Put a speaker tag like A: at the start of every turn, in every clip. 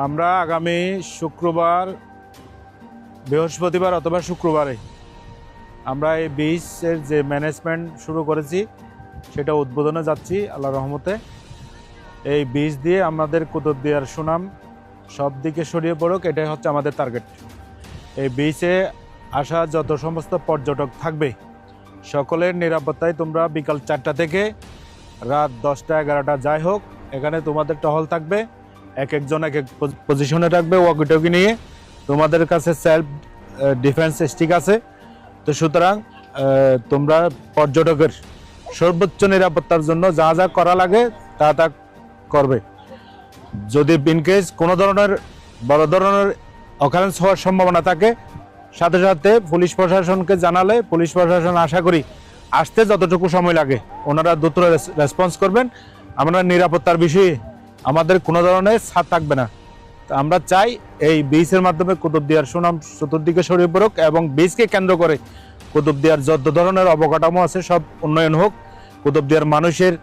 A: আমরা আগামী শুক্রবার, বৃহস্পতিবার অথবা শুক্রবারে আমরা এই বীজের যে ম্যানেজমেন্ট শুরু করেছি, সেটা উদ্বোধনে যাচ্ছি আল্লাহ রহমতে। এই বীজ দিয়ে আমাদের কুতুবদিয়ার সুনাম সব দিকে ছড়িয়ে পড়ুক, এটাই হচ্ছে আমাদের টার্গেট এই বীজে আসা যত সমস্ত পর্যটক থাকবে, সকলের নিরাপত্তায় তোমরা বিকাল চারটা থেকে রাত দশটা এগারোটা যাই হোক, এখানে তোমাদের টহল থাকবে। এক একজন এক এক পজিশনে থাকবে ওয়াকিটকি নিয়ে। তোমাদের কাছে সেলফ ডিফেন্স স্টিক আছে। তো সুতরাং তোমরা পর্যটকের সর্বোচ্চ নিরাপত্তার জন্য যা যা করা লাগে, তা তা করবে। যদি ইনকেস কোনো ধরনের, বড় ধরনের অকারেন্স হওয়ার সম্ভাবনা থাকে, সাথে সাথে পুলিশ প্রশাসনকে জানালে, পুলিশ প্রশাসন আশা করি আসতে যতটুকু সময় লাগে, ওনারা দ্রুত রেসপন্স করবেন। আমরা নিরাপত্তার বিষয়ে আমাদের কোনো ধরনের ছাড় থাকবে না। আমরা চাই এই বীজের মাধ্যমে কুতুবদিয়ার সুনাম চতুর্দিকে সরিয়ে পড়ুক এবং বীজকে কেন্দ্র করে কুতুবদিয়ার যত ধরনের অবকাঠামো আছে, সব উন্নয়ন হোক কুতুবদিয়ার মানুষের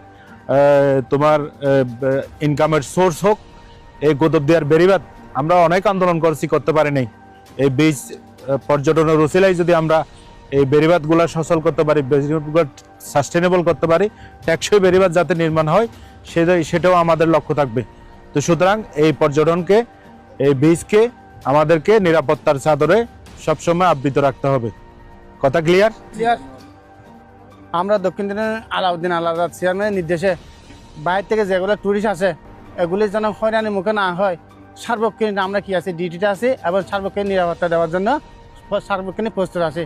A: তোমার ইনকামের সোর্স হোক, এই কুতুবদিয়ার বেরিবাদ আমরা অনেক আন্দোলন করছি, করতে পারি নাই এই বীজ পর্যটনের রসিলাই যদি আমরা এই বেরিবাদগুলো সচল করতে পারি বেরিবাদগুলো সাস্টেনেবল করতে পারি, টেকসই বেরিবাদ যাতে নির্মাণ হয় সেটাই, সেটাও আমাদের লক্ষ্য থাকবে। তো সুতরাং এই পর্যটনকে, এই বীজকে আমাদেরকে নিরাপত্তার চাদরে সবসময় আবৃত রাখতে হবে। কথা ক্লিয়ার
B: আমরা দক্ষিণ দিনের আলাউদ্দিন আলাদা চেয়ারম্যানের নির্দেশে বাইরে থেকে যেগুলো টুরিস্ট আছে, এগুলি যেন হয়রানির মুখে না হয়, সার্বক্ষণিক আমরা কি আছে ডিউটিটা আছি এবং সার্বক্ষণিক নিরাপত্তা দেওয়ার জন্য সার্বক্ষণিক প্রস্তুত আছে।